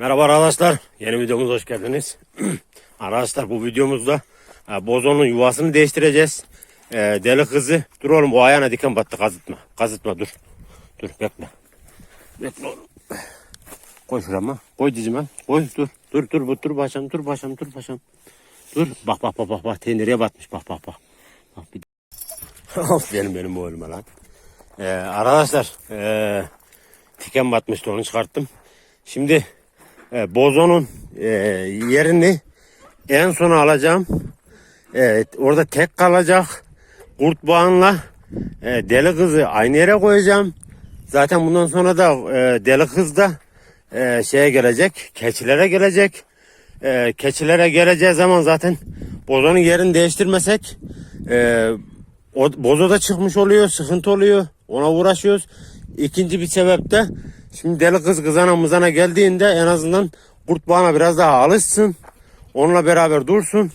Merhaba arkadaşlar. Yeni videomuza hoş geldiniz. arkadaşlar bu videomuzda e, bozonun yuvasını değiştireceğiz. E, deli kızı. Dur oğlum o ayağına diken battı. Kazıtma. Kazıtma dur. Dur bekle. Bekle oğlum. Koy şurama. Koy dizime. Koy dur. Dur dur dur, dur başım dur başım dur başım. Dur bak bak bak bak bak tenireye batmış bak bak bak. Bak bir benim benim oğluma lan. Ee, arkadaşlar ee, tiken batmıştı onu çıkarttım. Şimdi e, bozonun e, yerini en sona alacağım. Evet, orada tek kalacak. Kurt bağınla e, deli kızı aynı yere koyacağım. Zaten bundan sonra da e, deli kız da e, şeye gelecek. Keçilere gelecek. E, keçilere geleceği zaman zaten bozonun yerini değiştirmesek e, o, bozo da çıkmış oluyor. Sıkıntı oluyor. Ona uğraşıyoruz. İkinci bir sebep de şimdi deli kız kızana mızana geldiğinde en azından kurt bağına biraz daha alışsın. Onunla beraber dursun.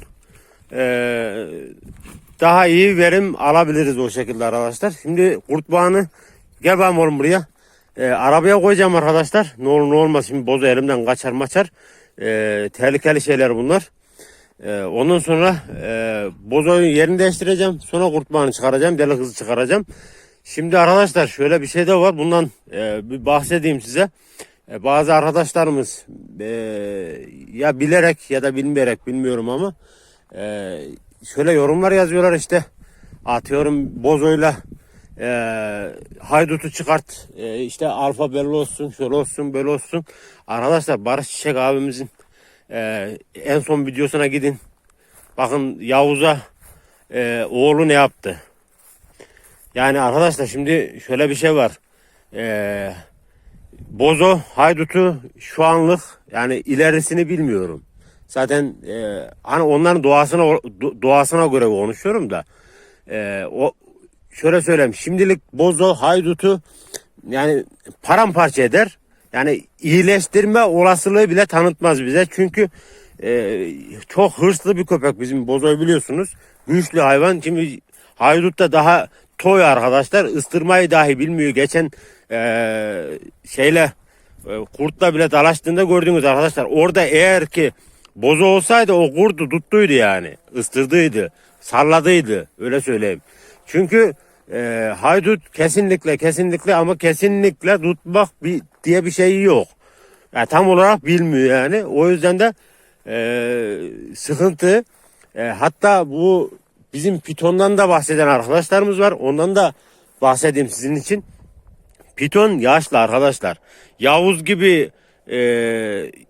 Ee, daha iyi verim alabiliriz o şekilde arkadaşlar. Şimdi kurt bağını gel bakalım oğlum buraya. Ee, arabaya koyacağım arkadaşlar. Ne olur ne olmaz şimdi bozu elimden kaçar maçar. Ee, tehlikeli şeyler bunlar. Ee, ondan sonra e, bozoyu yerini değiştireceğim. Sonra kurt bağını çıkaracağım. Deli kızı çıkaracağım. Şimdi arkadaşlar şöyle bir şey de var. Bundan e, bir bahsedeyim size. E, bazı arkadaşlarımız e, ya bilerek ya da bilmeyerek bilmiyorum ama e, şöyle yorumlar yazıyorlar işte. Atıyorum bozoyla e, haydutu çıkart. E, işte alfa belli olsun, şöyle olsun, böyle olsun. Arkadaşlar Barış Çiçek abimizin e, en son videosuna gidin. Bakın Yavuz'a e, oğlu ne yaptı. Yani arkadaşlar şimdi şöyle bir şey var. Ee, Bozo Haydut'u şu anlık yani ilerisini bilmiyorum. Zaten e, hani onların doğasına do- doğasına göre konuşuyorum da e, o şöyle söyleyeyim şimdilik Bozo Haydut'u yani paramparça eder. Yani iyileştirme olasılığı bile tanıtmaz bize. Çünkü e, çok hırslı bir köpek bizim Bozo'yu biliyorsunuz. Güçlü hayvan. Şimdi Haydut da daha toy arkadaşlar. ıstırmayı dahi bilmiyor. Geçen e, şeyle e, kurtla bile dalaştığında gördünüz arkadaşlar. Orada eğer ki bozu olsaydı o kurdu tuttuydu yani. Istırdıydı. Salladıydı. Öyle söyleyeyim. Çünkü e, haydut kesinlikle kesinlikle ama kesinlikle tutmak bir, diye bir şey yok. Yani tam olarak bilmiyor yani. O yüzden de e, sıkıntı. E, hatta bu bizim pitondan da bahseden arkadaşlarımız var. Ondan da bahsedeyim sizin için. Piton yaşlı arkadaşlar. Yavuz gibi e,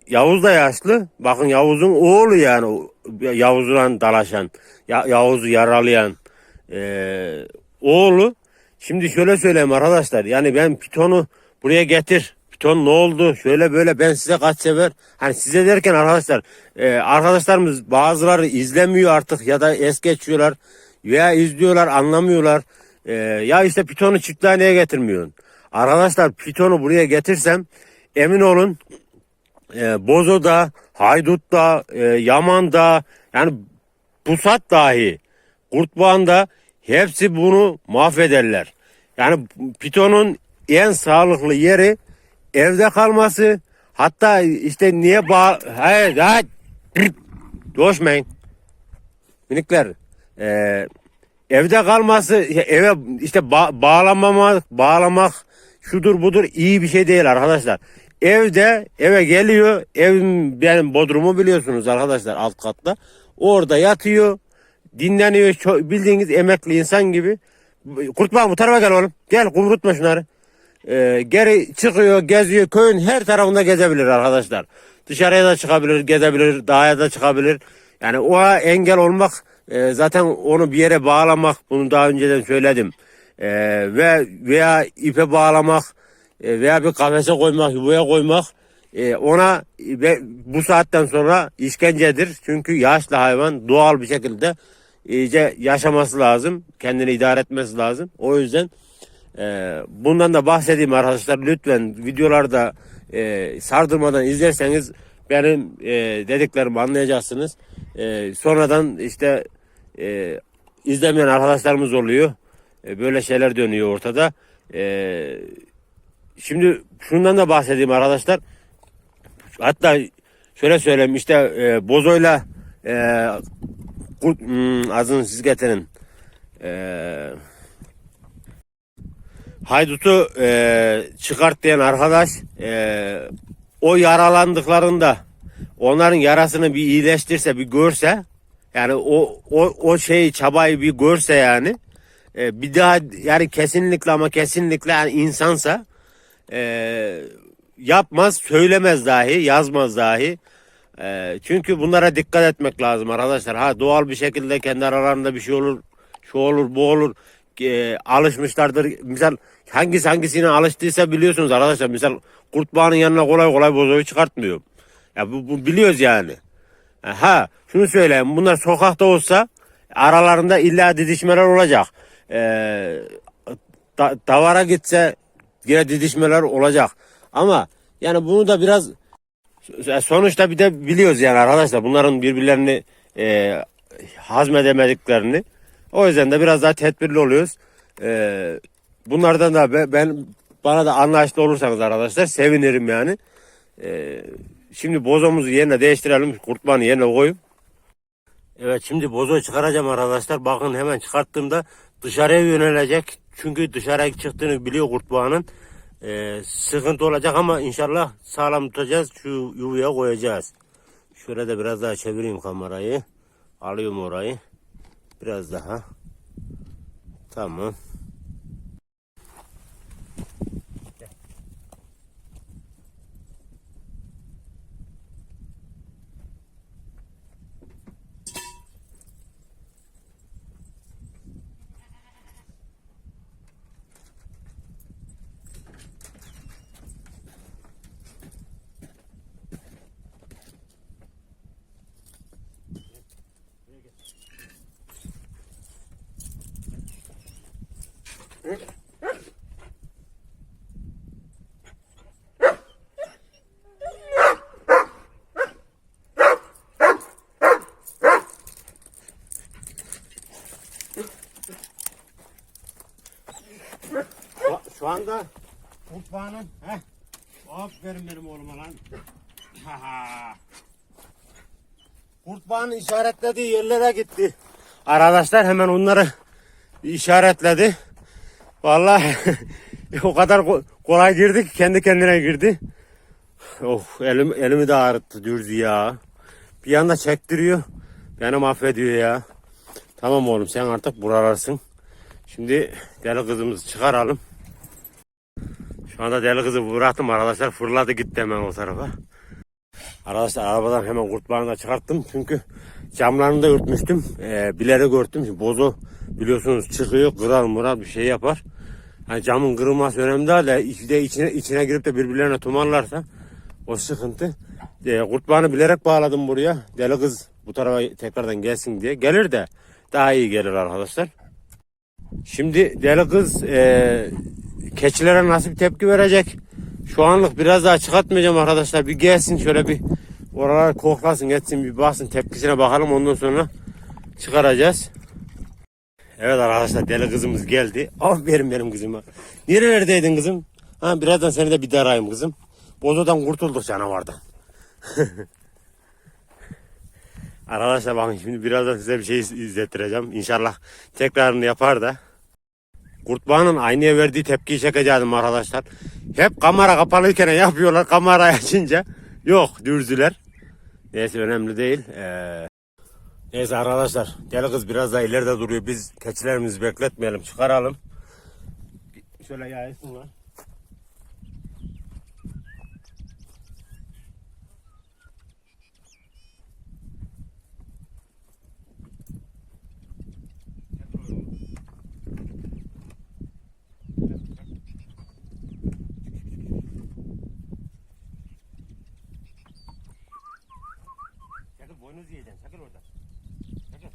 Yavuz da yaşlı. Bakın Yavuz'un oğlu yani. Yavuz'la dalaşan. Ya, Yavuz'u yaralayan e, oğlu. Şimdi şöyle söyleyeyim arkadaşlar. Yani ben Piton'u buraya getir. Piton ne oldu? Şöyle böyle ben size kaç sefer. Hani size derken arkadaşlar e, arkadaşlarımız bazıları izlemiyor artık ya da es geçiyorlar. Veya izliyorlar anlamıyorlar. E, ya işte Piton'u çiftliğe getirmiyorsun? Arkadaşlar Piton'u buraya getirsem emin olun e, Bozo'da, Haydut'ta, e, Yaman'da yani Pusat dahi Kurtbağan'da hepsi bunu mahvederler. Yani Piton'un en sağlıklı yeri evde kalması hatta işte niye bağ... Hayır, hayır. Coşmayın. Minikler. Ee, evde kalması eve işte ba- bağlamamak bağlamak şudur budur iyi bir şey değil arkadaşlar. Evde eve geliyor evim benim bodrumu biliyorsunuz arkadaşlar alt katta. Orada yatıyor dinleniyor bildiğiniz emekli insan gibi. Kurtma bu tarafa gel oğlum. Gel kumrutma şunları. Ee, geri çıkıyor geziyor köyün her tarafında gezebilir arkadaşlar. Dışarıya da çıkabilir gezebilir dağa da çıkabilir. Yani o engel olmak e, zaten onu bir yere bağlamak bunu daha önceden söyledim. E, ve veya ipe bağlamak e, veya bir kafese koymak yuvaya koymak e, ona ve bu saatten sonra işkencedir. Çünkü yaşlı hayvan doğal bir şekilde iyice yaşaması lazım. Kendini idare etmesi lazım. O yüzden e, bundan da bahsedeyim arkadaşlar. Lütfen videolarda e, sardırmadan izlerseniz benim e, dediklerimi anlayacaksınız. E, sonradan işte e, izlemeyen arkadaşlarımız oluyor. E, böyle şeyler dönüyor ortada. E, şimdi şundan da bahsedeyim arkadaşlar. hatta şöyle söyleyeyim işte e, bozoyla e, kurt, hmm, azın siz getirin. E, Haydut'u e, çıkart diyen arkadaş e, o yaralandıklarında onların yarasını bir iyileştirse bir görse yani o o o şeyi çabayı bir görse yani e, bir daha yani kesinlikle ama kesinlikle yani insansa e, yapmaz söylemez dahi yazmaz dahi. E, çünkü bunlara dikkat etmek lazım arkadaşlar. Ha doğal bir şekilde kendi aralarında bir şey olur şu olur bu olur e, alışmışlardır misal hangisi hangisine alıştıysa biliyorsunuz arkadaşlar misal kurtbağanın yanına kolay kolay bozoyu çıkartmıyor ya bu, bu biliyoruz yani Ha şunu söyleyeyim bunlar sokakta olsa aralarında illa didişmeler olacak. Ee, da- davara gitse yine didişmeler olacak. Ama yani bunu da biraz sonuçta bir de biliyoruz yani arkadaşlar bunların birbirlerini e, hazmedemediklerini. O yüzden de biraz daha tedbirli oluyoruz. Ee, bunlardan da be- ben bana da anlaşlı olursanız arkadaşlar sevinirim yani. Ee, Şimdi bozomuzu yerine değiştirelim. Kurtmanı yerine koyup. Evet şimdi bozoyu çıkaracağım arkadaşlar. Bakın hemen çıkarttığımda dışarıya yönelecek. Çünkü dışarıya çıktığını biliyor kurtbağanın. Ee, sıkıntı olacak ama inşallah sağlam tutacağız. Şu yuvaya koyacağız. Şöyle de biraz daha çevireyim kamerayı. Alıyorum orayı. Biraz daha. Tamam. Şu, anda kurtbağanın heh. Aferin benim oğluma lan. Haha. Kurtbağanın işaretlediği yerlere gitti. Arkadaşlar hemen onları işaretledi. Vallahi o kadar ko- kolay girdi ki kendi kendine girdi. Of elim, elimi de ağrıttı dürdü ya. Bir yanda çektiriyor. Beni mahvediyor ya. Tamam oğlum sen artık buralarsın. Şimdi deli kızımızı çıkaralım. Şu anda deli kızı bıraktım arkadaşlar. Fırladı gitti hemen o tarafa. Arkadaşlar arabadan hemen kurtbağını da çıkarttım. Çünkü camlarını da örtmüştüm. Ee, bilerek örttüm. Şimdi bozu biliyorsunuz çıkıyor. Kırar murar bir şey yapar. Hani camın kırılması önemli değil de içine, içine, içine girip de birbirlerine tumarlarsa o sıkıntı. Ee, kurtbağını bilerek bağladım buraya. Deli kız bu tarafa tekrardan gelsin diye. Gelir de daha iyi gelir arkadaşlar. Şimdi deli kız e, keçilere nasıl bir tepki verecek? Şu anlık biraz daha çıkartmayacağım arkadaşlar. Bir gelsin şöyle bir oralar koklasın etsin bir baksın tepkisine bakalım ondan sonra çıkaracağız. Evet arkadaşlar deli kızımız geldi. Aferin benim kızıma. Nerelerdeydin kızım? Ha birazdan seni de bir de arayayım kızım. Bozodan kurtulduk canavardan. Arkadaşlar bakın şimdi birazdan size bir şey iz- izlettireceğim. İnşallah tekrarını yapar da. Kurtbağanın aynaya verdiği tepkiyi çekeceğim arkadaşlar. Hep kamera kapalıyken yapıyorlar. Kamerayı açınca yok dürzüler. Neyse önemli değil. Ee, neyse arkadaşlar deli kız biraz daha ileride duruyor. Biz keçilerimizi bekletmeyelim çıkaralım. Şöyle yaysınlar. Çakıl boynuz yiyeceksin. Çakıl orada. Çakıl.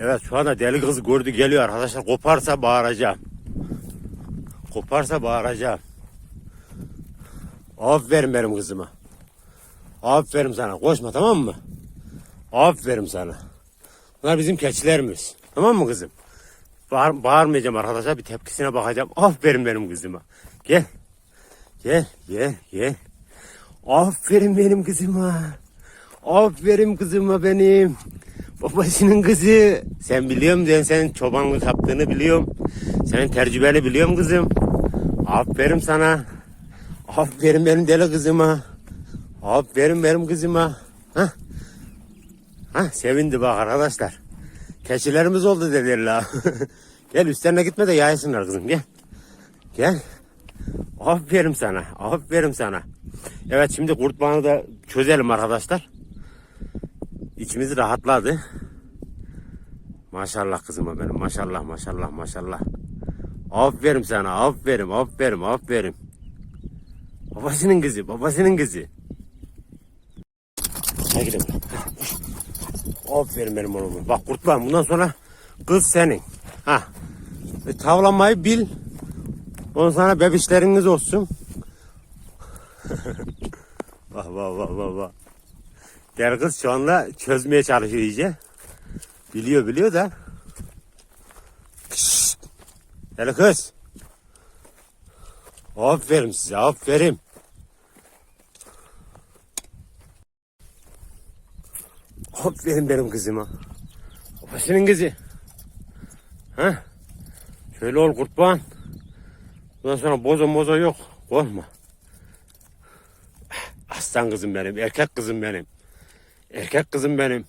Evet şu anda deli kız gördü geliyor arkadaşlar. Koparsa bağıracağım. Koparsa bağıracağım. Aferin benim kızıma. Aferin sana. Koşma tamam mı? Aferin sana. Bunlar bizim keçilerimiz. Tamam mı kızım? Bağır, bağırmayacağım arkadaşlar. Bir tepkisine bakacağım. Aferin benim kızıma. Gel. Gel, gel, gel. Aferin benim kızıma. Aferin kızıma benim. Babasının kızı. Sen biliyorum ben senin çobanlık yaptığını biliyorum. Senin tecrübeni biliyorum kızım. Aferin sana. Aferin benim deli kızıma. Aferin benim kızıma. Hah. Hah sevindi bak arkadaşlar. Keçilerimiz oldu dediler la. gel üstlerine gitme de yaysınlar kızım gel. Gel. Aferin sana. Aferin sana. Evet şimdi kurt bağını da çözelim arkadaşlar. İçimiz rahatladı. Maşallah kızıma benim. Maşallah maşallah maşallah. Aferin sana. Aferin aferin aferin. Babasının kızı. Babasının kızı. Aferin benim oğlum. Bak kurtlan bundan sonra kız senin. Ha. E, tavlamayı bil. Ondan sonra bebişleriniz olsun. Vah vah vah vah vah. Gel kız şu anda çözmeye çalışıyor iyice. Biliyor biliyor da. Şşt. Gel kız. Aferin size aferin. Aferin benim kızıma. Babasının kızı. Ha? Şöyle ol kurtban. Bundan sonra bozo mozo yok. Korkma. Aslan kızım benim. Erkek kızım benim. Erkek kızım benim.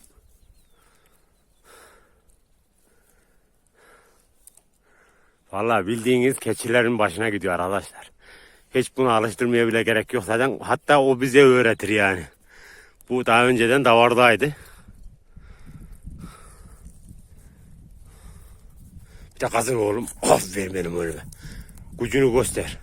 Vallahi bildiğiniz keçilerin başına gidiyor arkadaşlar. Hiç bunu alıştırmaya bile gerek yok zaten. Hatta o bize öğretir yani. Bu daha önceden davardaydı. Bir de kazın oğlum. Aferin benim oğluma. Gücünü göster.